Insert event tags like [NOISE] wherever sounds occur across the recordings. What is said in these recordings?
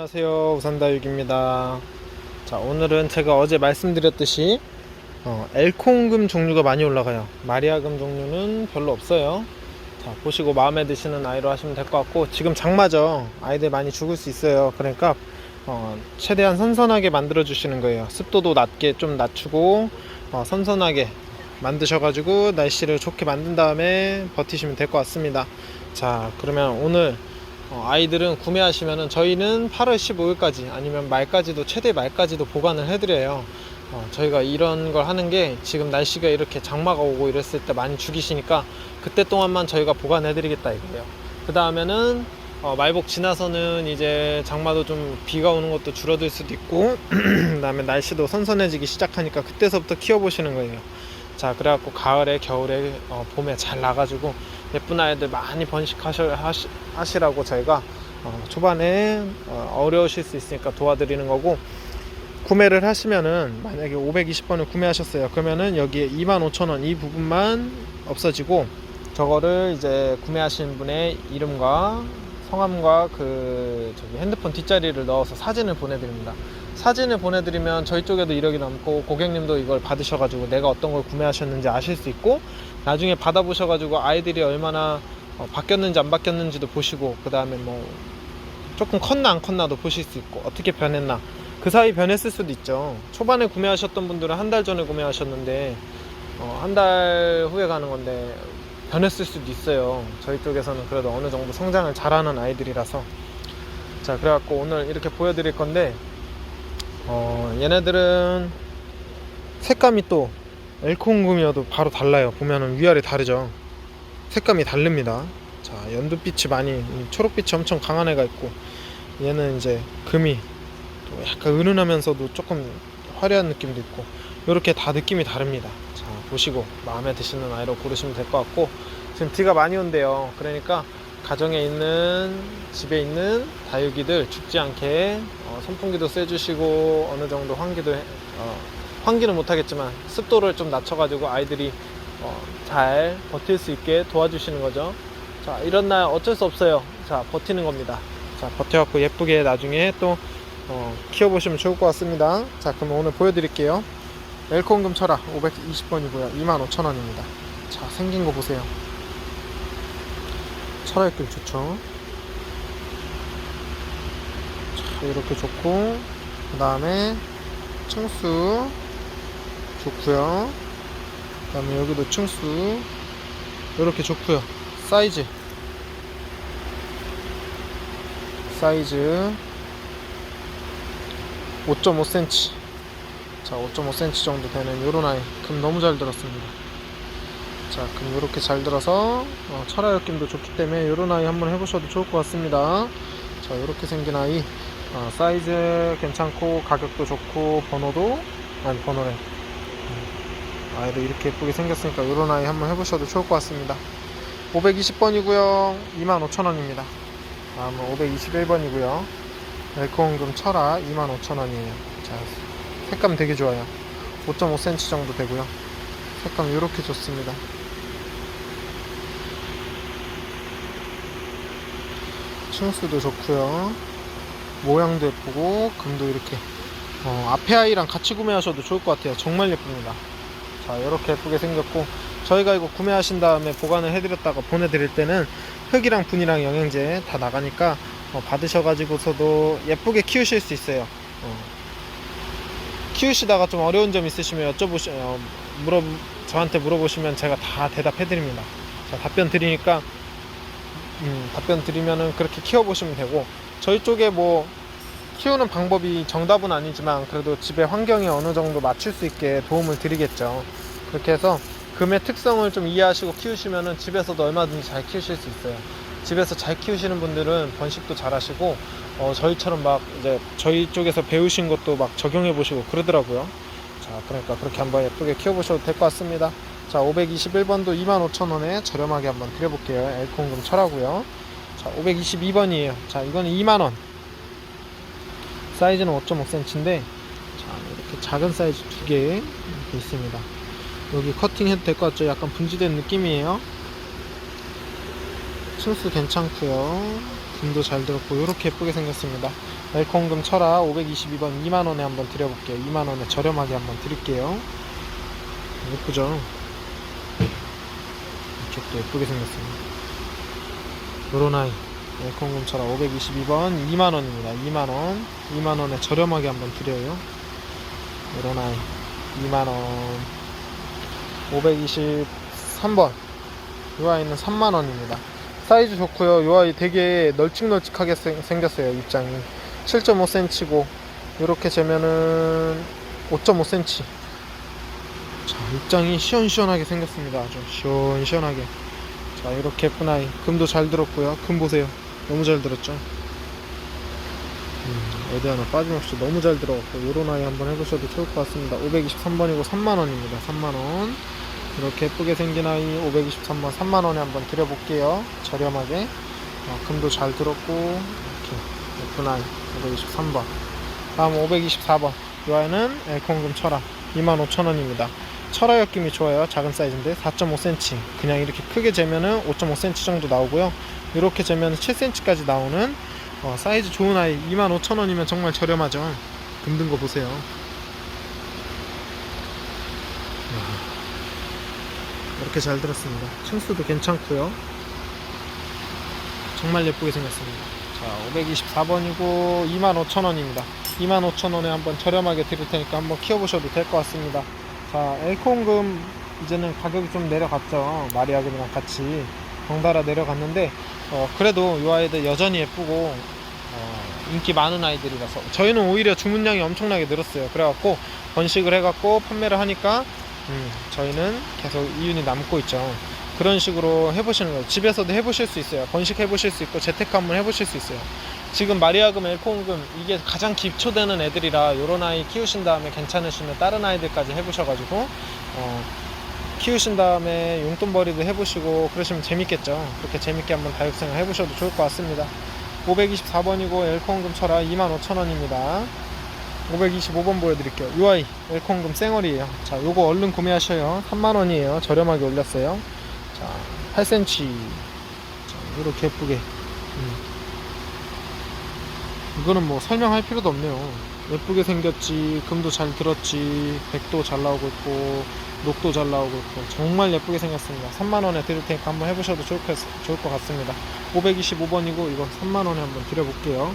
안녕하세요. 우산다육입니다. 자 오늘은 제가 어제 말씀드렸듯이 어, 엘콩금 종류가 많이 올라가요. 마리아금 종류는 별로 없어요. 자 보시고 마음에 드시는 아이로 하시면 될 것 같고 지금 장마죠. 아이들 많이 죽을 수 있어요. 그러니까 어, 최대한 선선하게 만들어 주시는 거예요. 습도도 낮게 좀 낮추고 어, 선선하게 만드셔가지고 날씨를 좋게 만든 다음에 버티시면 될 것 같습니다. 자 그러면 오늘 어, 아이들은 구매하시면은 저희는 8월 15일까지 아니면 말까지도 최대 말까지도 보관을 해드려요. 어, 저희가 이런 걸 하는 게 지금 날씨가 이렇게 장마가 오고 이랬을 때 많이 죽이시니까 그때 동안만 저희가 보관해드리겠다 이거예요. 그 다음에는 어, 말복 지나서는 이제 장마도 좀 비가 오는 것도 줄어들 수도 있고 [CLEARS THROAT] 그 다음에 날씨도 선선해지기 시작하니까 그때서부터 키워보시는 거예요. 자 그래갖고 가을에 겨울에 어, 봄에 잘 나가지고 예쁜 아이들 많이 번식하셔 하시, 하시라고 저희가 어, 초반에 어, 어려우실 수 있으니까 도와드리는 거고 구매를 하시면은 만약에 520번을 구매하셨어요 그러면은 여기에 25,000원 이 부분만 없어지고 저거를 이제 구매하신 분의 이름과 성함과 그 저기 핸드폰 뒷자리를 넣어서 사진을 보내드립니다. 사진을 보내드리면 저희 쪽에도 이력이 남고 고객님도 이걸 받으셔가지고 내가 어떤 걸 구매하셨는지 아실 수 있고 나중에 받아보셔가지고 아이들이 얼마나 어, 바뀌었는지 안 바뀌었는지도 보시고 그 다음에 뭐 조금 컸나 안 컸나도 보실 수 있고 어떻게 변했나 그 사이 변했을 수도 있죠. 초반에 구매하셨던 분들은 한 달 전에 구매하셨는데 어, 한달 후에 가는 건데 변했을 수도 있어요. 저희 쪽에서는 그래도 어느 정도 성장을 잘하는 아이들이라서 자 그래갖고 오늘 이렇게 보여드릴 건데 어, 얘네들은 색감이 또 엘콩금이어도 바로 달라요. 보면은 위아래 다르죠. 색감이 다릅니다. 자 연두빛이 많이 초록빛이 엄청 강한 애가 있고 얘는 이제 금이 또 약간 은은하면서도 조금 화려한 느낌도 있고 이렇게 다 느낌이 다릅니다. 자 보시고 마음에 드시는 아이로 고르시면 될 것 같고 지금 비가 많이 온대요. 그러니까 가정에 있는 집에 있는 다육이들 죽지 않게 어, 선풍기도 쐬주시고 어느 정도 환기도 해- 어, 환기는 못하겠지만 습도를 좀 낮춰가지고 아이들이 어, 잘 버틸 수 있게 도와주시는 거죠. 자 이런 날 어쩔 수 없어요. 자 버티는 겁니다. 자 버텨갖고 예쁘게 나중에 또 어, 키워보시면 좋을 것 같습니다. 자 그럼 오늘 보여드릴게요. 엘콩금 철화 520번이고요. 25,000원입니다. 자 생긴 거 보세요. 철화액들 좋죠. 자 이렇게 좋고 그 다음에 층수 좋고요. 그 다음에 여기도 층수. 이렇게 좋고요. 사이즈. 사이즈. 5.5cm 자 5.5cm 정도 되는 요런 아이. 금 너무 잘 들었습니다. 자금 이렇게 잘 들어서 어, 철화 느낌도 좋기 때문에 요런 아이 한번 해보셔도 좋을 것 같습니다. 자 이렇게 생긴 아이. 어, 사이즈 괜찮고 가격도 좋고 번호도 아니 번호래 음, 아이도 이렇게 예쁘게 생겼으니까 요런 아이 한번 해보셔도 좋을 것 같습니다. 520번이고요. 25,000원입니다. 다음은 521번이고요. 엘코온금 철화 25,000원이에요. 자 색감 되게 좋아요. 5.5cm 정도 되고요. 색감 이렇게 좋습니다. 층수도 좋고요. 모양도 예쁘고 금도 이렇게. 어, 앞에 아이랑 같이 구매하셔도 좋을 것 같아요. 정말 예쁩니다 자 이렇게 예쁘게 생겼고 저희가 이거 구매하신 다음에 보관을 해드렸다가 보내드릴 때는 흙이랑 분이랑 영양제 다 나가니까 어, 받으셔가지고서도 예쁘게 키우실 수 있어요 어. 키우시다가 좀 어려운 점 있으시면 여쭤보시 어, 물어 저한테 물어보시면 제가 다 대답해 드립니다. 자, 답변 드리니까 음, 답변 드리면은 그렇게 키워 보시면 되고 저희 쪽에 뭐 키우는 방법이 정답은 아니지만 그래도 집의 환경에 어느 정도 맞출 수 있게 도움을 드리겠죠. 그렇게 해서 금의 특성을 좀 이해하시고 키우시면은 집에서도 얼마든지 잘 키우실 수 있어요. 집에서 잘 키우시는 분들은 번식도 잘 하시고 어, 저희처럼 막 이제 저희 쪽에서 배우신 것도 막 적용해 보시고 그러더라고요. 자, 그러니까 그렇게 한번 예쁘게 키워 보셔도 될 것 같습니다. 자, 521번도 25,000원에 저렴하게 한번 드려 볼게요. 엘콩금 철하고요. 자, 522번이에요. 자, 이거는 2만 원. 사이즈는 5.5cm인데, 자, 이렇게 작은 사이즈 두 개 이렇게 있습니다. 여기 커팅 해도 될 것 같죠? 약간 분지된 느낌이에요. 층수 괜찮고요. 금도 잘 들었고 이렇게 예쁘게 생겼습니다. 엘콩금 철화 522번 2만원에 한번 드려볼게요. 2만원에 저렴하게 한번 드릴게요. 예쁘죠? 이쪽도 예쁘게 생겼습니다. 요런 아이 철화 522번 2만원입니다. 2만원 2만원에 저렴하게 한번 드려요. 요런 아이 2만원 523번 이 아이는 3만원입니다. 사이즈 좋고요. 이 아이 되게 널찍널찍하게 생- 생겼어요. 입장이 7.5cm고 이렇게 재면은 5.5cm. 자 입장이 시원시원하게 생겼습니다. 아주 시원시원하게. 자 이렇게 예쁜 아이 금도 잘 들었고요. 금 보세요. 너무 잘 들었죠. 음, 어디 하나 빠짐없이 너무 잘 들어갔고 요런 아이 한번 해보셔도 좋을 것 같습니다. 523번이고 3만원입니다. 3만원. 이렇게 예쁘게 생긴 아이 523번 3만원에 한번 드려볼게요 저렴하게 어, 금도 잘 들었고 이렇게 예쁜 아이 523번 다음 524번 이 아이는 엘콩금 철화 25,000원입니다 철화 엮임이 좋아요 작은 사이즈인데 4.5cm 그냥 이렇게 크게 재면은 5.5cm 정도 나오고요 이렇게 재면 7cm까지 나오는 어, 사이즈 좋은 아이 25,000원이면 정말 저렴하죠 금든 거 보세요 이렇게 잘 들었습니다. 층수도 괜찮고요. 정말 예쁘게 생겼습니다. 자, 524번이고 25,000원입니다. 25,000원에 한번 저렴하게 드릴 테니까 한번 키워보셔도 될 것 같습니다. 자, 엘콩금 이제는 가격이 좀 내려갔죠. 마리아금이랑 같이 덩달아 내려갔는데 어, 그래도 이 아이들 여전히 예쁘고 어, 인기 많은 아이들이라서 저희는 오히려 주문량이 엄청나게 늘었어요. 그래갖고 번식을 해갖고 판매를 하니까 음, 저희는 계속 이윤이 남고 있죠. 그런 식으로 해보시는 거예요. 집에서도 해보실 수 있어요. 번식 해 보실 수 있고 재테크 한번 해보실 수 있어요. 지금 마리아금, 엘콩금 이게 가장 기초되는 애들이라 요런 아이 키우신 다음에 괜찮으시면 다른 아이들까지 해보셔가지고 어, 키우신 다음에 용돈벌이도 해보시고 그러시면 재밌겠죠. 그렇게 재밌게 한번 다육생활 해보셔도 좋을 것 같습니다. 524번이고 엘콩금 철화 25,000원입니다. 525번 보여드릴게요. UI 엘콩금 쌩얼이에요. 자, 요거 얼른 구매하셔요. 3만원이에요. 저렴하게 올렸어요. 자, 8cm. 자, 이렇게 예쁘게. 음. 이거는 뭐 설명할 필요도 없네요. 예쁘게 생겼지, 금도 잘 들었지, 백도 잘 나오고 있고, 녹도 잘 나오고 있고, 정말 예쁘게 생겼습니다. 3만원에 드릴 테니까 한번 해보셔도 좋을 것, 같습니다. 525번이고, 이거 3만원에 한번 드려볼게요.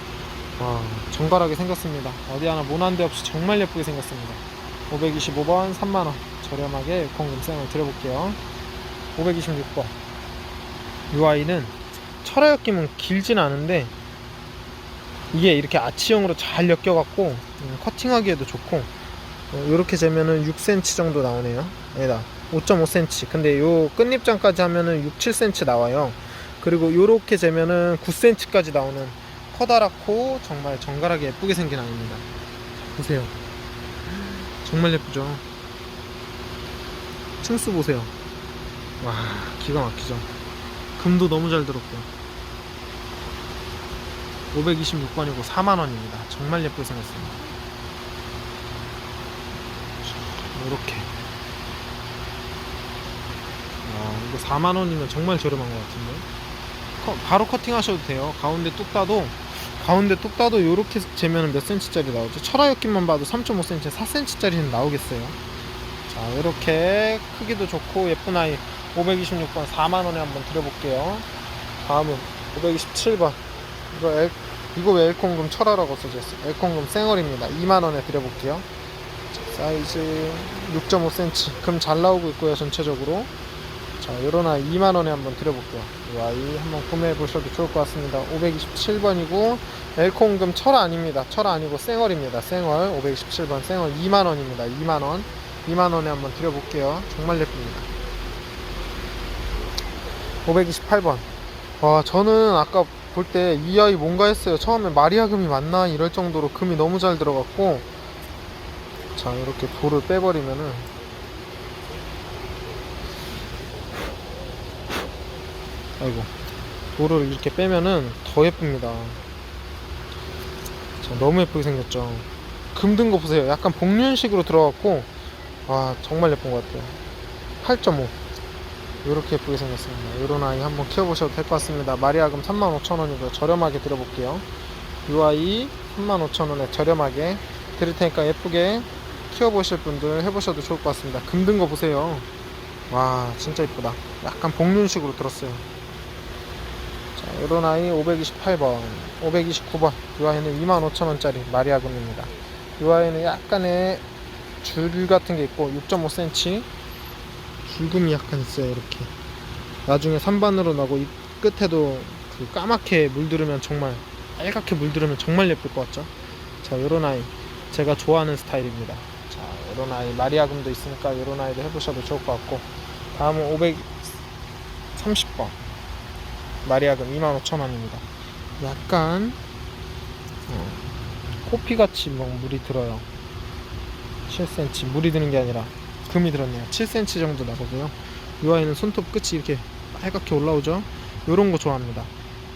와, 정갈하게 생겼습니다. 어디 하나 모난데 없이 정말 예쁘게 생겼습니다. 525번 3만원 저렴하게 공금 쌩을 드려볼게요. 526번 이 아이는 철화 엮임은 길진 않은데 이게 이렇게 아치형으로 잘 엮여갖고 음, 커팅하기에도 좋고 이렇게 재면은 6cm 정도 나오네요. 얘다 5.5cm. 근데 요 끝잎장까지 하면은 6, 7cm 나와요. 그리고 요렇게 재면은 9cm까지 나오는 커다랗고 정말 정갈하게 예쁘게 생긴 아이입니다. 보세요. 정말 예쁘죠? 층수 보세요. 와, 기가 막히죠? 금도 너무 잘 들었고. 526번이고 4만원입니다. 정말 예쁘게 생겼습니다. 이렇게. 와, 이거 4만원이면 정말 저렴한 것 같은데? 커- 바로 커팅 하셔도 돼요. 가운데 뚝 따도 가운데 뚝 따도 이렇게 재면 몇 cm짜리 나오죠? 철화 엮임만 봐도 3.5cm, 4cm짜리는 나오겠어요. 자, 이렇게 크기도 좋고 예쁜 아이 526번 4만 원에 한번 드려볼게요. 다음은 527번 이거 엘, 이거 왜 엘콩금 철화라고 써져 있어요? 엘콩금 쌩얼입니다. 2만 원에 드려볼게요. 자, 사이즈 6.5cm 금 잘 나오고 있고요 전체적으로. 자, 아이 2만원에 한번 드려볼게요. 이 아이 한번 구매해 보셔도 좋을 것 같습니다. 527번이고, 엘콩금 철 아닙니다. 철 아니고 쌩얼입니다. 쌩얼. 527번 쌩얼 2만원입니다. 2만원. 2만원에 한번 드려볼게요. 정말 예쁩니다. 528번. 와, 저는 아까 볼 때 이 아이 뭔가 했어요. 처음에 마리아 금이 맞나? 이럴 정도로 금이 너무 잘 들어갔고, 자, 이렇게 볼을 빼버리면은, 아이고 돌을 이렇게 빼면은 더 예쁩니다 자, 너무 예쁘게 생겼죠 금든 거 보세요 약간 복륜식으로 들어갔고 와 정말 예쁜 것 같아요 8.5 이렇게 예쁘게 생겼습니다. 이런 아이 한번 키워보셔도 될 것 같습니다. 마리아금 35,000원이고요. 저렴하게 드려볼게요. 이 아이 35,000원에 저렴하게 드릴 테니까 예쁘게 키워보실 분들 해보셔도 좋을 것 같습니다. 금든 거 보세요. 와 진짜 이쁘다. 약간 복륜식으로 들었어요. 자, 이런 아이 528번, 529번. 이 아이는 25,000원짜리 마리아금입니다. 이 아이는 약간의 줄 같은 게 있고 6.5cm 줄금이 약간 있어요 이렇게 나중에 산반으로 나고 이 끝에도 그 까맣게 물들으면 정말 빨갛게 물들으면 정말 예쁠 것 같죠 자 요런 아이 제가 좋아하는 스타일입니다 자 요런 아이 마리아금도 있으니까 요런 아이도 해보셔도 좋을 것 같고 다음은 530번. 마리아금 25,000원입니다. 약간 어, 코피같이 막 물이 들어요. 7cm 물이 드는 게 아니라 금이 들었네요. 7cm 정도 나거고요. 이 아이는 손톱 끝이 이렇게 빨갛게 올라오죠? 요런 거 좋아합니다.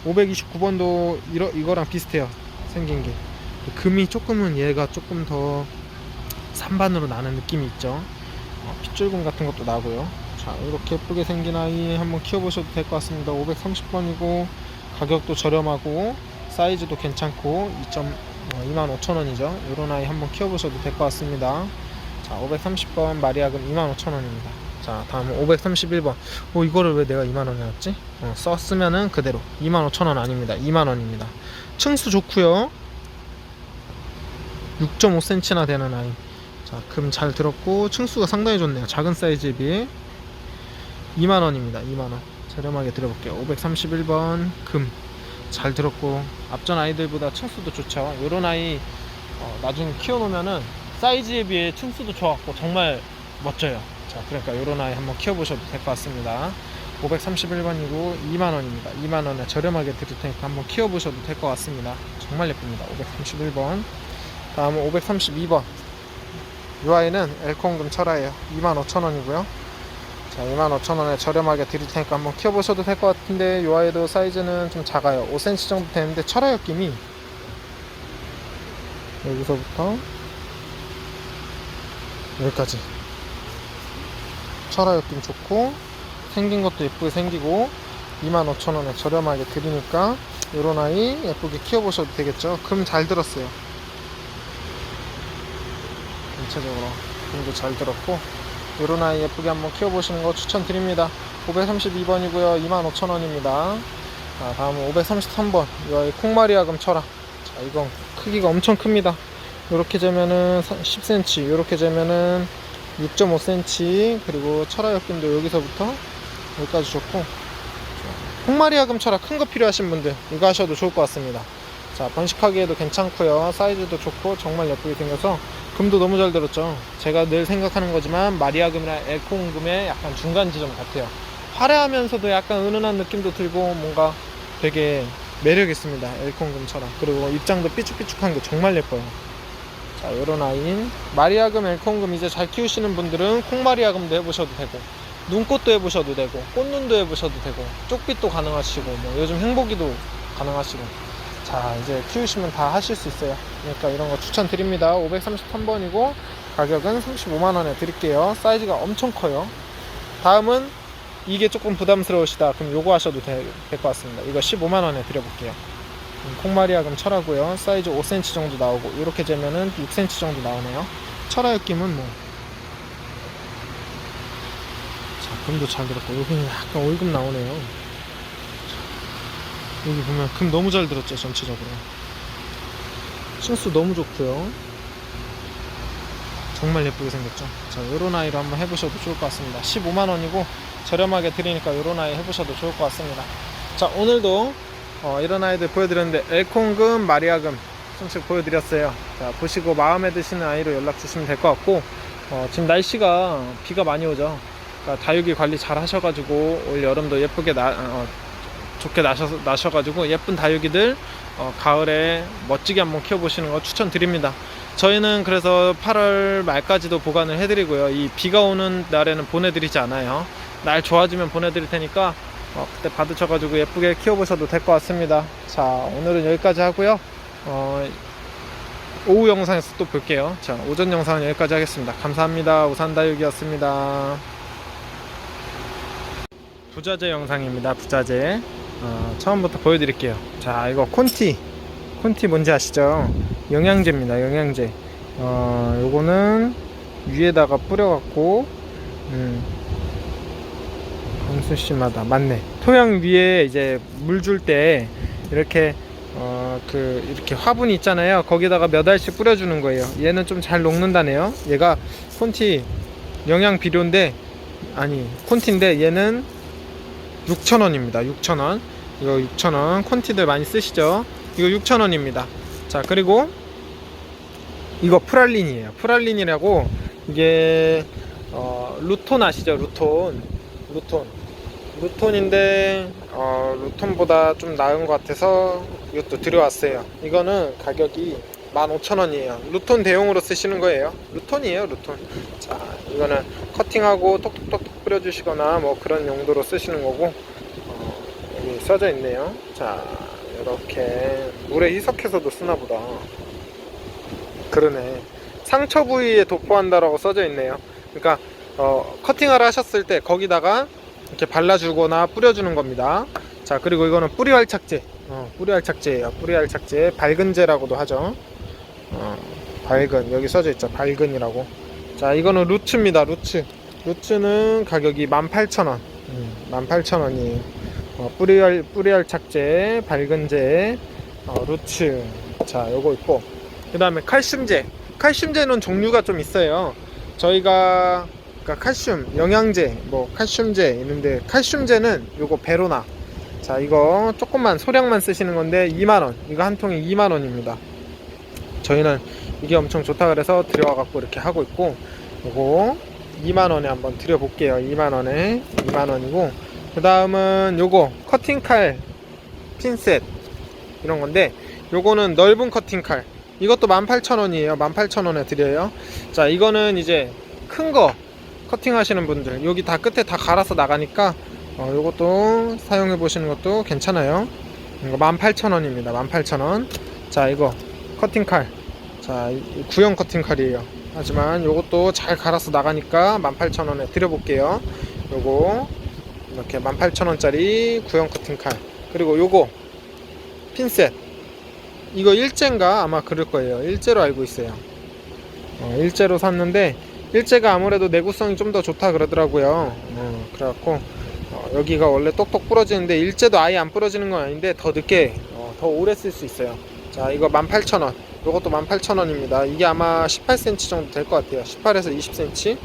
529번도 이러, 이거랑 비슷해요. 생긴 게. 금이 조금은 얘가 조금 더 산반으로 나는 느낌이 있죠 어, 핏줄금 같은 것도 나고요 자 이렇게 예쁘게 생긴 아이 한번 키워보셔도 될 것 같습니다 530번이고 가격도 저렴하고 사이즈도 괜찮고 2. 어, 25,000원이죠. 이런 아이 한번 키워보셔도 될 것 같습니다. 자, 530번 마리아금 25,000원입니다. 자, 다음은 531번. 어, 이거를 왜 내가 2만원에 놨지? 어, 썼으면은 그대로 25,000원 아닙니다. 2만원입니다. 층수 좋고요 6.5cm나 되는 아이. 자, 금 잘 들었고 층수가 상당히 좋네요. 작은 사이즈에 비해 2만 원입니다. 2만 원. 저렴하게 드려볼게요. 531번 금. 잘 들었고 앞전 아이들보다 층수도 좋죠 요런 아이 어, 나중에 키워놓으면은 사이즈에 비해 층수도 좋았고 정말 멋져요 자 그러니까 요런 아이 한번 키워보셔도 될 것 같습니다 531번이고 2만원입니다 2만원에 저렴하게 드릴 테니까 한번 키워보셔도 될 것 같습니다 정말 예쁩니다 531번 다음은 532번 이 아이는 엘콩금 철화예요. 25,000원이고요. 자, 25,000원에 저렴하게 드릴 테니까 한번 키워보셔도 될 것 같은데 이 아이도 사이즈는 좀 작아요. 5cm 정도 되는데 철화 엮임이 여기서부터 여기까지. 철화 엮임 좋고 생긴 것도 예쁘게 생기고 25,000원에 저렴하게 드리니까 이런 아이 예쁘게 키워보셔도 되겠죠? 금 잘 들었어요 전체적으로 금도 잘 들었고 이런 아이 예쁘게 한번 키워보시는 거 추천드립니다. 532번이고요. 25,000원입니다. 자, 다음은 533번. 이 아이 콩마리아금 철학 자 이건 크기가 엄청 큽니다. 이렇게 재면은 10cm 이렇게 재면은 6.5cm 그리고 철화 엮임도 여기서부터 여기까지 좋고. 콩마리아금 철학 큰거 필요하신 분들 이거 하셔도 좋을 것 같습니다. 자 번식하기에도 괜찮고요. 사이즈도 좋고 정말 예쁘게 생겨서 금도 너무 잘 들었죠. 제가 늘 생각하는 거지만 마리아금이나 에코금의 약간 중간 지점 같아요. 화려하면서도 약간 은은한 느낌도 들고 뭔가 되게 매력 있습니다. 엘콩금처럼. 그리고 입장도 삐죽삐죽한 게 정말 예뻐요. 자, 요런 아이인 마리아금, 엘콩금 이제 잘 키우시는 분들은 콩마리아금도 해보셔도 되고 눈꽃도 해보셔도 되고 꽃눈도 해보셔도 되고 쪽빛도 가능하시고 뭐 요즘 행복이도 가능하시고 자 이제 키우시면 다 하실 수 있어요. 그러니까 이런 거 추천드립니다. 533번이고 가격은 35만원에 드릴게요. 사이즈가 엄청 커요. 다음은 이게 조금 부담스러우시다. 그럼 요거 하셔도 될 것 같습니다. 이거 15만원에 드려볼게요. 음, 콩마리아 금 철하고요. 사이즈 5cm 정도 나오고 이렇게 재면은 6cm 정도 나오네요. 철화 느낌은 뭐? 자, 금도 잘 들었고 여기는 약간 올금 나오네요 여기 보면 금 너무 잘 들었죠 전체적으로. 층수 너무 좋고요. 정말 예쁘게 생겼죠? 자 요런 아이로 한번 해보셔도 좋을 것 같습니다. 15만원이고 저렴하게 드리니까 요런 아이 해보셔도 좋을 것 같습니다. 자 오늘도 어, 이런 아이들 보여드렸는데 엘콩금 마리아금 손씩 보여드렸어요. 자 보시고 마음에 드시는 아이로 연락 주시면 될 것 같고 어, 지금 날씨가 비가 많이 오죠? 그러니까 다육이 관리 잘 하셔가지고 올 여름도 예쁘게 나, 어, 좋게 나셔, 나셔가지고 예쁜 다육이들 어, 가을에 멋지게 한번 키워보시는 거 추천드립니다. 저희는 그래서 8월 말까지도 보관을 해드리고요. 이 비가 오는 날에는 보내드리지 않아요. 날 좋아지면 보내드릴 테니까 어, 그때 받으셔가지고 예쁘게 키워보셔도 될 것 같습니다. 자, 오늘은 여기까지 하고요. 어, 오후 영상에서 또 볼게요. 자, 오전 영상은 여기까지 하겠습니다. 감사합니다. 우산다육이었습니다. 부자재 영상입니다. 부자재. 어, 처음부터 보여드릴게요. 자, 이거 콘티. 콘티 뭔지 아시죠? 영양제입니다. 영양제. 어, 요거는 위에다가 뿌려갖고, 음, 강수씨마다 맞네. 토양 위에 이제 물 줄 때 이렇게 어, 그 이렇게 화분이 있잖아요. 거기다가 몇 알씩 뿌려주는 거예요. 얘는 좀 잘 녹는다네요. 얘가 콘티 영양 비료인데 아니 콘티인데 얘는 6,000원입니다. 6,000원. 이거 6,000원. 콘티들 많이 쓰시죠? 이거 6,000원입니다. 자, 그리고 이거 프랄린이에요. 프랄린이라고 이게 어, 루톤 아시죠? 루톤. 루톤. 루톤인데 어, 루톤보다 좀 나은 것 같아서 이것도 들여왔어요. 이거는 가격이 15,000원이에요. 루톤 대용으로 쓰시는 거예요. 루톤이에요, 루톤. 자, 이거는 커팅하고 톡톡톡톡 뿌려주시거나 뭐 그런 용도로 쓰시는 거고 어, 여기 써져 있네요. 자, 이렇게 물에 희석해서도 쓰나 보다. 그러네. 상처 부위에 도포한다라고 써져 있네요. 그러니까 어, 커팅을 하셨을 때 거기다가 이렇게 발라주거나 뿌려주는 겁니다. 자, 그리고 이거는 뿌리 활착제. 어, 뿌리 활착제예요. 뿌리 활착제. 밝은제라고도 하죠. 어, 밝은. 여기 써져 있죠. 밝은이라고. 자, 이거는 루츠입니다. 루츠. 루츠는 가격이 18,000원. 음, 18,000원이에요. 어, 뿌리 활, 뿌리 활착제, 밝은제, 어, 루츠. 자, 요거 있고. 그 다음에 칼슘제. 칼슘제는 종류가 좀 있어요. 저희가 그러니까 칼슘, 영양제, 뭐 칼슘제 있는데 칼슘제는 요거 베로나. 자, 이거 조금만 소량만 쓰시는 건데 2만 원. 이거 한 통에 2만 원입니다. 저희는 이게 엄청 좋다 그래서 들여와 갖고 이렇게 하고 있고 요거 2만 원에 한번 드려 볼게요. 2만 원에 2만 원이고 그 다음은 요거 커팅 칼 핀셋 이런 건데 요거는 넓은 커팅 칼 이것도 18,000원이에요. 18,000원에 드려요. 자, 이거는 이제 큰 거 커팅 하시는 분들 여기 다 끝에 다 갈아서 나가니까 어, 요것도 사용해 보시는 것도 괜찮아요. 이거 18,000원입니다. 18,000원. 자, 이거 커팅 칼. 자, 이 구형 커팅 칼이에요. 하지만 요것도 잘 갈아서 나가니까 18,000원에 드려 볼게요. 요거 이렇게 18,000원짜리 구형 커팅 칼. 그리고 요거 핀셋. 이거 일제인가 아마 그럴 거예요. 일제로 알고 있어요. 어, 일제로 샀는데 일제가 아무래도 내구성이 좀 더 좋다 그러더라고요. 어, 그래갖고 어, 여기가 원래 똑똑 부러지는데 일제도 아예 안 부러지는 건 아닌데 더 늦게 어, 더 오래 쓸 수 있어요. 자 이거 18,000원. 이것도 18,000원입니다. 이게 아마 18cm 정도 될 것 같아요. 18에서 20cm.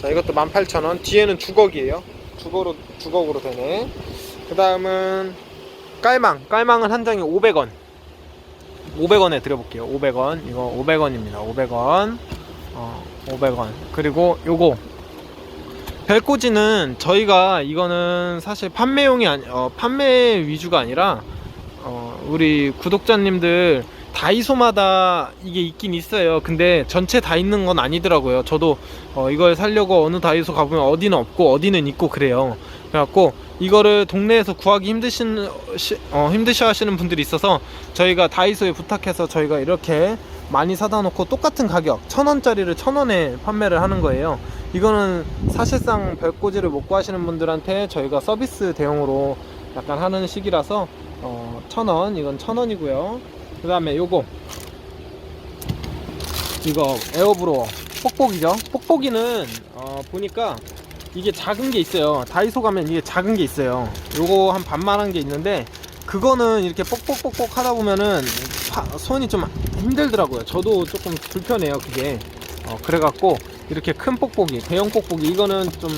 자 이것도 18,000원. 뒤에는 주걱이에요. 주걱으로 주걱으로 되네. 그 다음은 깔망. 깔망은 한 장에 500원. 500원에 드려볼게요. 500원. 이거 500원입니다. 500원. 어, 500원. 그리고 요거. 벨꽂이는 저희가 이거는 사실 판매용이 아니, 어, 판매 위주가 아니라, 어, 우리 구독자님들 다이소마다 이게 있긴 있어요. 근데 전체 다 있는 건 아니더라고요. 저도 어, 이걸 살려고 어느 다이소 가보면 어디는 없고 어디는 있고 그래요. 그래갖고 이거를 동네에서 구하기 힘드신 시- 어, 힘드셔 하시는 분들이 있어서 저희가 다이소에 부탁해서 저희가 이렇게 많이 사다 놓고 똑같은 가격 천 원짜리를 천 원에 판매를 하는 거예요. 이거는 사실상 별꽂이를 못 구하시는 분들한테 저희가 서비스 대용으로 약간 하는 식이라서 어, 천 원, 이건 천 원이고요. 그 다음에 요거 이거 에어브로어 뽁뽁이죠. 뽁뽁이는 어, 보니까 이게 작은 게 있어요. 다이소 가면 이게 작은 게 있어요. 요거 한 반만한 게 있는데 그거는 이렇게 뽁뽁뽁뽁 하다 보면은 파- 손이 좀 힘들더라고요. 저도 조금 불편해요. 그게 어, 그래갖고 이렇게 큰 뽁뽁이, 대형 뽁뽁이 이거는 좀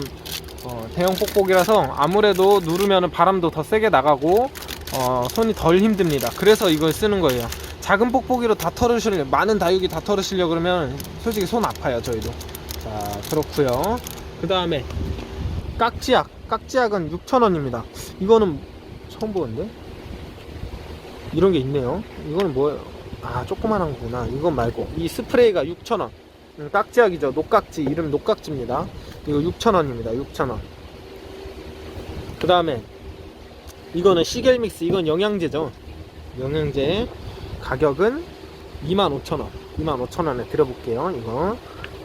어, 대형 뽁뽁이라서 아무래도 누르면은 바람도 더 세게 나가고 어, 손이 덜 힘듭니다. 그래서 이걸 쓰는 거예요. 작은 뽁뽁이로 다 털으시려 많은 다육이 다 털으시려 그러면 솔직히 손 아파요 저희도. 자 그렇고요. 그 다음에 깍지약, 깍지약은 6,000원입니다. 이거는 처음 보는데 이런 게 있네요. 이거는 뭐예요? 아 조그만한 거구나. 이건 말고 이 스프레이가 6,000원. 음, 깍지약이죠. 녹깍지 이름 녹깍지입니다. 이거 6,000원입니다. 6,000원. 그 다음에 이거는 시겔믹스 이건 영양제죠. 영양제 가격은 25,000원. 25,000원에 드려볼게요 이거.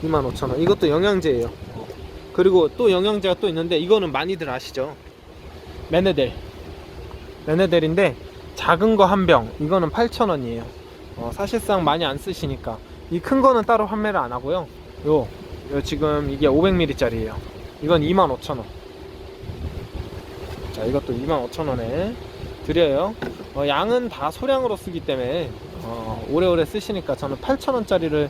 25,000원. 이것도 영양제예요. 그리고 또 영양제가 또 있는데 이거는 많이들 아시죠? 메네델. 메네델인데 작은 거 한 병. 이거는 8,000원이에요. 어, 사실상 많이 안 쓰시니까. 이 큰 거는 따로 판매를 안 하고요. 요, 요 지금 이게 500ml 짜리예요. 이건 25,000원 자 이것도 25,000원에 드려요. 어, 양은 다 소량으로 쓰기 때문에 어, 오래오래 쓰시니까 저는 8,000원짜리를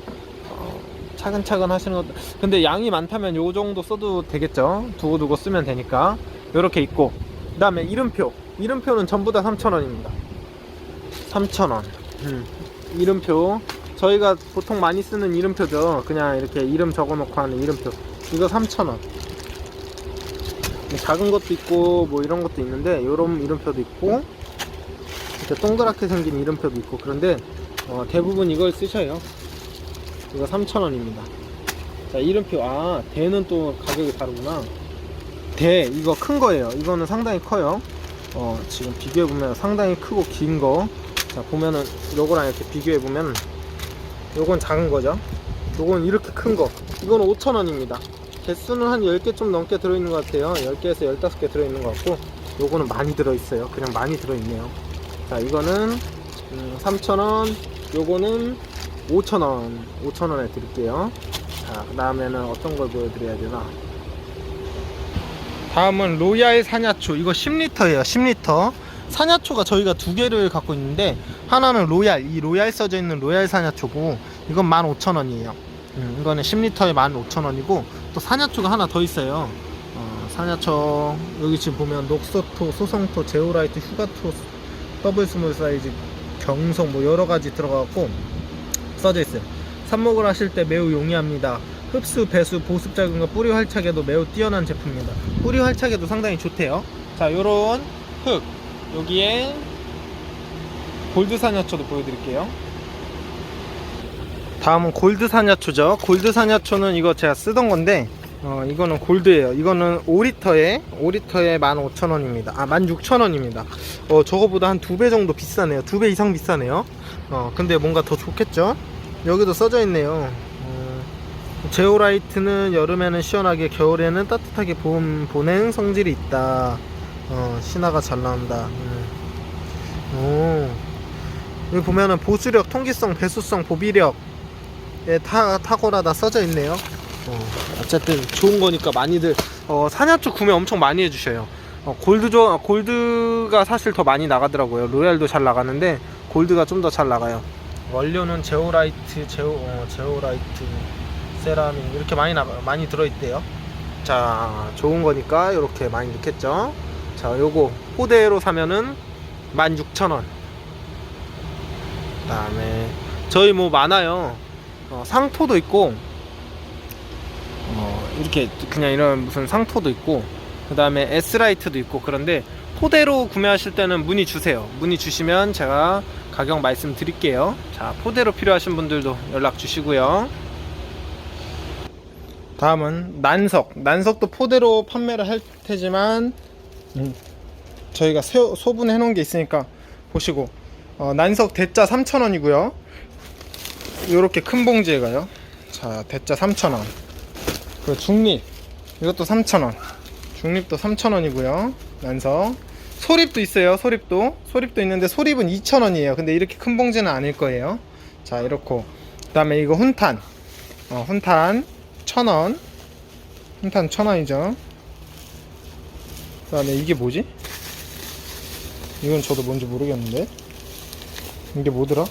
어, 차근차근 하시는 것도 근데 양이 많다면 요 정도 써도 되겠죠? 두고두고 쓰면 되니까. 요렇게 있고 그 다음에 이름표. 이름표는 전부 다 3,000원입니다. 3,000원. 음, 이름표. 저희가 보통 많이 쓰는 이름표죠. 그냥 이렇게 이름 적어놓고 하는 이름표. 이거 3,000원 작은 것도 있고 뭐 이런 것도 있는데 요런 이름표도 있고 이렇게 동그랗게 생긴 이름표도 있고 그런데 어, 대부분 이걸 쓰셔요. 이거 3,000원입니다. 자 이름표 아 대는 또 가격이 다르구나. 대 이거 큰 거예요. 이거는 상당히 커요. 어 지금 비교해 보면 상당히 크고 긴 거. 자 보면은 요거랑 이렇게 비교해 보면 요건 작은 거죠. 요건 이렇게 큰 거. 이거는 5,000원입니다 개수는 한 10개 좀 넘게 들어있는 것 같아요. 10개에서 15개 들어있는 것 같고 요거는 많이 들어있어요. 그냥 많이 들어있네요. 자 이거는 음, 3,000원 요거는 5,000원 5,000원에 드릴게요. 자그 다음에는 어떤 걸 보여드려야 되나? 다음은 로얄 사냐초. 이거 10리터예요 10리터. 사냐초가 저희가 두 개를 갖고 있는데 하나는 로얄 이 로얄 써져 있는 로얄 사냐초고 이건 15,000원이에요. 음, 이거는 10리터에 15,000원이고 또 사냐초가 하나 더 있어요 어, 사냐초 여기 지금 보면 녹소토, 소성토, 제오라이트, 휴가토, 더블 스몰 사이즈, 경성 뭐 여러 가지 들어가고 써져 있어요. 삽목을 하실 때 매우 용이합니다. 흡수, 배수, 보습 작용과 뿌리 활착에도 매우 뛰어난 제품입니다. 뿌리 활착에도 상당히 좋대요. 자, 요런 흙 여기에 골드 사냐초도 보여드릴게요. 다음은 골드 사냐초죠. 골드 사냐초는 이거 제가 쓰던 건데 어, 이거는 골드예요. 이거는 5리터에 5리터에 15,000원입니다. 아, 16,000원입니다. 어, 저거보다 한 두 배 정도 비싸네요. 두 배 이상 비싸네요. 어, 근데 뭔가 더 좋겠죠? 여기도 써져 있네요. 어, 제오라이트는 여름에는 시원하게, 겨울에는 따뜻하게 보, 보냉 성질이 있다. 어, 신화가 잘 나온다. 음. 오. 여기 보면은 보수력, 통기성, 배수성, 보비력, 예, 타, 탁월하다 써져 있네요. 어, 어쨌든 좋은 거니까 많이들 어, 사냐초 구매 엄청 많이 해주셔요. 어, 골드 조 골드가 사실 더 많이 나가더라고요. 로얄도 잘 나가는데 골드가 좀 더 잘 나가요. 원료는 제오라이트, 제오 어, 제오라이트, 세라믹 이렇게 많이 나 많이 들어있대요. 자, 좋은 거니까 이렇게 많이 넣겠죠. 자, 요거 포대로 사면은 16,000원. 그다음에 저희 뭐 많아요. 어, 상토도 있고 어, 이렇게 그냥 이런 무슨 상토도 있고 그 다음에 S라이트도 있고 그런데 포대로 구매하실 때는 문의 주세요. 문의 주시면 제가 가격 말씀드릴게요. 자 포대로 필요하신 분들도 연락 주시고요. 다음은 난석. 난석도 포대로 판매를 할 테지만 음, 저희가 소, 소분해 놓은 게 있으니까 보시고. 어, 난석 대짜 3,000원이고요 요렇게 큰 봉지에 가요? 자 대짜 3,000원. 그 중립. 이것도 3,000원. 중립도 3,000원이고요. 난석 소립도 있어요 소립도. 소립도 있는데 소립은 2,000원이에요. 근데 이렇게 큰 봉지는 아닐 거예요. 자 이렇고. 그 다음에 이거 훈탄. 어, 훈탄 1,000원. 훈탄 1,000원이죠. 그 다음에 이게 뭐지? 이건 저도 뭔지 모르겠는데. 이게 뭐더라?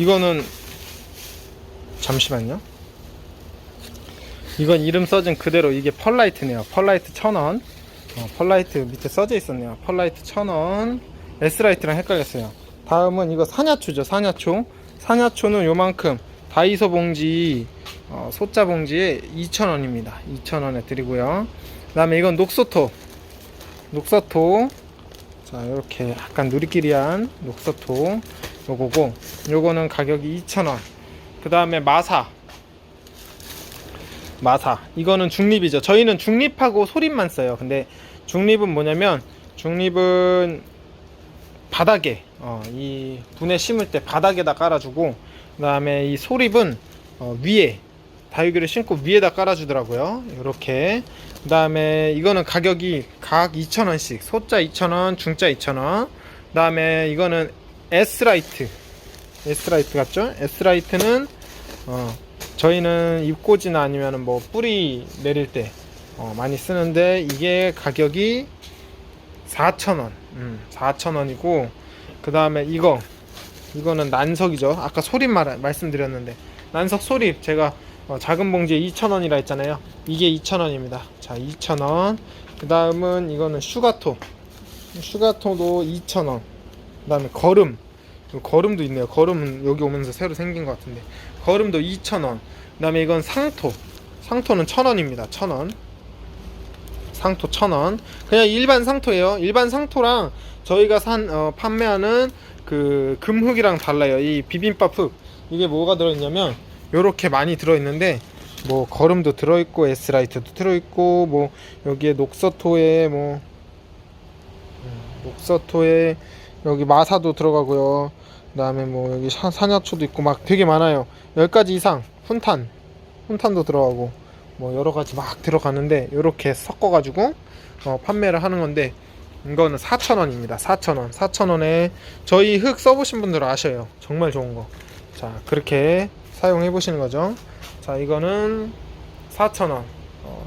이거는 잠시만요 이건 이름 써진 그대로 이게 펄라이트네요. 펄라이트 1000원. 어, 펄라이트 밑에 써져 있었네요. 펄라이트 1000원. S라이트랑 헷갈렸어요. 다음은 이거 사냐초죠. 사냐초. 사냐초는 요만큼 다이소 봉지 어, 소자 봉지에 2,000원입니다. 2,000원에 드리고요. 그 다음에 이건 녹소토. 녹소토. 자, 이렇게 약간 누리끼리한 녹소토. 요거고, 요거는 가격이 2,000원. 그 다음에 마사. 마사 이거는 중립이죠 저희는 중립하고 소립만 써요 근데 중립은 뭐냐면 중립은 바닥에 어, 이 분에 심을 때 바닥에다 깔아주고 그 다음에 이 소립은 어, 위에 다육이를 신고 위에다 깔아주더라고요. 이렇게. 그 다음에 이거는 가격이 각 2,000원씩. 소자 2,000원, 중자 2,000원. 그 다음에 이거는 S라이트. S라이트 같죠? S라이트는, 어, 저희는 잎꽂이나 아니면 뭐 뿌리 내릴 때 어, 많이 쓰는데 이게 가격이 4,000원. 음, 4,000원이고, 그 다음에 이거. 이거는 난석이죠. 아까 소립 말, 말씀드렸는데. 난석 소립 제가 어, 작은 봉지에 2,000원이라 했잖아요. 이게 2,000원입니다. 자, 2,000원. 그 다음은 이거는 슈가토. 슈가토도 2,000원. 그 다음에 거름. 요 거름도 있네요. 거름은 여기 오면서 새로 생긴 것 같은데. 거름도 2,000원. 그 다음에 이건 상토. 상토는 1,000원입니다. 1,000원. 상토 1,000원. 그냥 일반 상토예요. 일반 상토랑 저희가 산, 어, 판매하는 그 금흙이랑 달라요. 이 비빔밥 흙. 이게 뭐가 들어있냐면, 요렇게 많이 들어있는데, 뭐, 거름도 들어있고, S라이트도 들어있고, 뭐, 여기에 녹서토에, 뭐, 음, 녹서토에, 여기 마사도 들어가고요. 그 다음에 뭐, 여기 사- 산야초도 있고, 막 되게 많아요. 10가지 이상. 훈탄. 훈탄도 들어가고, 뭐, 여러 가지 막 들어가는데, 요렇게 섞어가지고, 어, 판매를 하는 건데, 이거는 4,000원입니다. 4,000원. 4,000원에 저희 흙 써보신 분들은 아셔요. 정말 좋은 거. 자, 그렇게 사용해 보시는 거죠. 자, 이거는 4,000원. 어,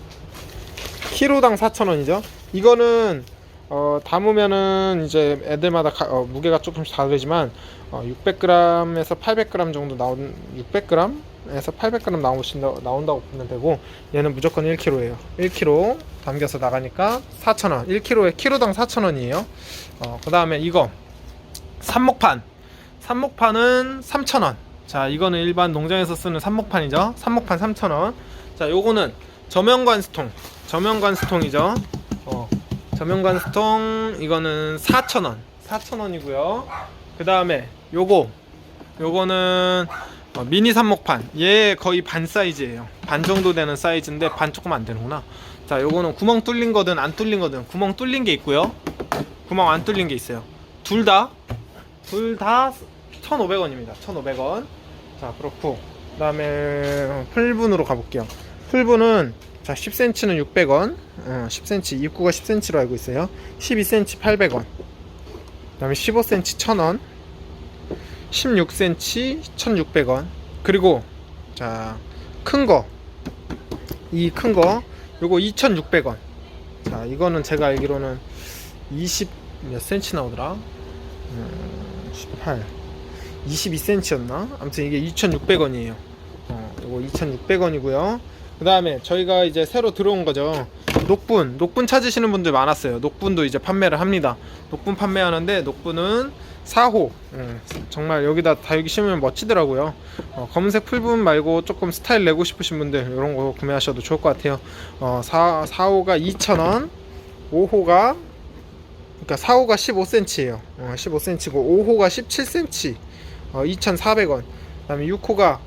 키로당 4,000원이죠. 이거는 어, 담으면은 이제 애들마다 가- 어, 무게가 조금씩 다르지만 어, 600g에서 800g 정도 나온 600g에서 800g 나오신다 나온다고 보면 되고 얘는 무조건 1kg예요. 1kg 담겨서 나가니까 4,000원. 1kg에 키로당 4,000원이에요. 어, 그다음에 이거 삽목판. 삽목판은 3,000원. 자, 이거는 일반 농장에서 쓰는 삽목판이죠. 삽목판 3,000원. 자, 요거는 저면관 스통. 저면관 스통이죠. 어, 저면관 스통 이거는 4,000원. 4,000원이고요. 그 다음에 요거 요거는 어, 미니 삽목판. 얘 거의 반 사이즈예요. 반 정도 되는 사이즈인데 반 조금 안 되는구나. 자, 요거는 구멍 뚫린 거든 안 뚫린 거든 구멍 뚫린 게 있고요. 구멍 안 뚫린 게 있어요. 둘 다, 둘 다 1,500원입니다. 1,500원. 자, 그렇고. 그 다음에 풀분으로 가볼게요. 풀분은 자, 10cm는 600원. 어, 10cm, 입구가 10cm로 알고 있어요. 12cm 800원. 그 다음에 15cm 1000원. 16cm 1600원. 그리고, 자, 큰 거. 이 큰 거. 요거 2,600원. 자, 이거는 제가 알기로는 20몇 센치 나오더라? 음, 18. 22cm였나? 아무튼 이게 2,600원이에요. 어, 요거 2,600원이고요. 그 다음에 저희가 이제 새로 들어온 거죠. 녹분. 녹분 찾으시는 분들 많았어요. 녹분도 이제 판매를 합니다. 녹분 판매하는데 녹분은 4호. 음, 정말 여기다 다육이 심으면 멋지더라고요. 어, 검은색 풀분 말고 조금 스타일 내고 싶으신 분들 이런 거 구매하셔도 좋을 것 같아요. 어, 4, 4호가 2,000원, 5호가 그러니까 4호가 15cm예요. 어, 15cm고 5호가 17cm, 어, 2,400원. 그 다음에 6호가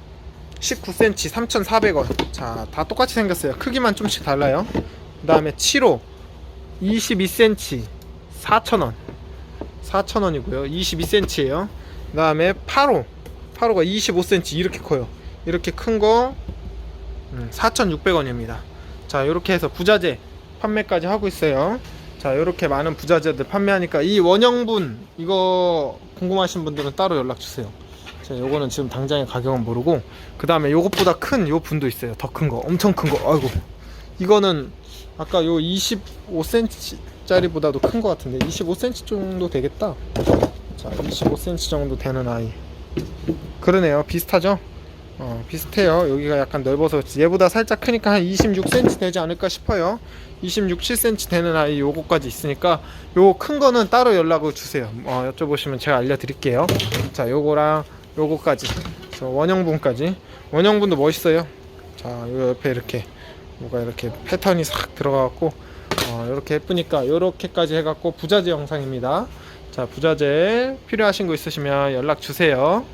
19cm, 3,400원. 자, 다 똑같이 생겼어요. 크기만 좀씩 달라요. 그 다음에 7호 22cm, 4,000원. 4,000원이고요. 22cm예요. 그 다음에 8호 8호가 25cm 이렇게 커요. 이렇게 큰거 음, 4,600원입니다. 자, 이렇게 해서 부자재 판매까지 하고 있어요. 자, 이렇게 많은 부자재들 판매하니까 이 원형분 이거 궁금하신 분들은 따로 연락 주세요. 자, 요거는 지금 당장의 가격은 모르고 그 다음에 요것보다 큰 요 분도 있어요. 더 큰 거, 엄청 큰 거. 아이고, 이거는 아까 요 25cm 짜리보다도 큰 거 같은데 25cm 정도 되겠다. 자, 25cm 정도 되는 아이. 그러네요. 비슷하죠? 어, 비슷해요. 여기가 약간 넓어서 얘보다 살짝 크니까 한 26cm 되지 않을까 싶어요. 26, 7cm 되는 아이 요거까지 있으니까 요큰 거는 따로 연락을 주세요. 어, 여쭤보시면 제가 알려드릴게요. 자, 요거랑 요거까지. 저 원형분까지. 원형분도 멋있어요. 자, 요 옆에 이렇게 뭐가 이렇게 패턴이 싹 들어가갖고 어, 이렇게 예쁘니까 요렇게까지 해갖고 부자재 영상입니다. 자, 부자재 필요하신 거 있으시면 연락 주세요.